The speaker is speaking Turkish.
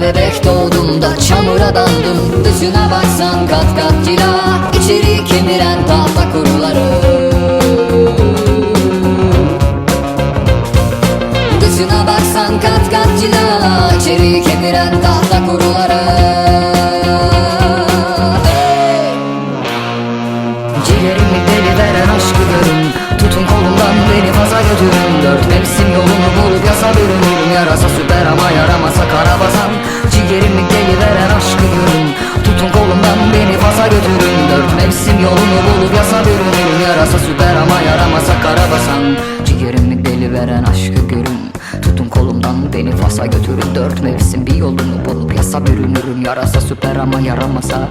Bebek doğduğumda çamura daldım. Dışına baksan kat kat cila. İçeri kemiren tahta kuruları. Dışına baksan kat kat cila. İçeri kemiren tahta kuruları. Hey! Ciğerimi deli veren aşkı görün Tutun kolumdan beni faza götürün. Dört mevsim yolunu bulup yasa bürünürüm Yarasa süper ama yaramasa karabasan Ciğerimi deli veren aşkı görün. Tutun kolumdan beni faza götürün. Dört mevsim yolunu bulup yasa bürünürüm Yarasa süper ama yaramasa karabasan Ciğerimi deli veren aşkı görün. Tutun kolumdan beni Fas'a götürün. Dört mevsim bir yolunu bulup yasa bürünürüm. Yarasa süper ama yaramasa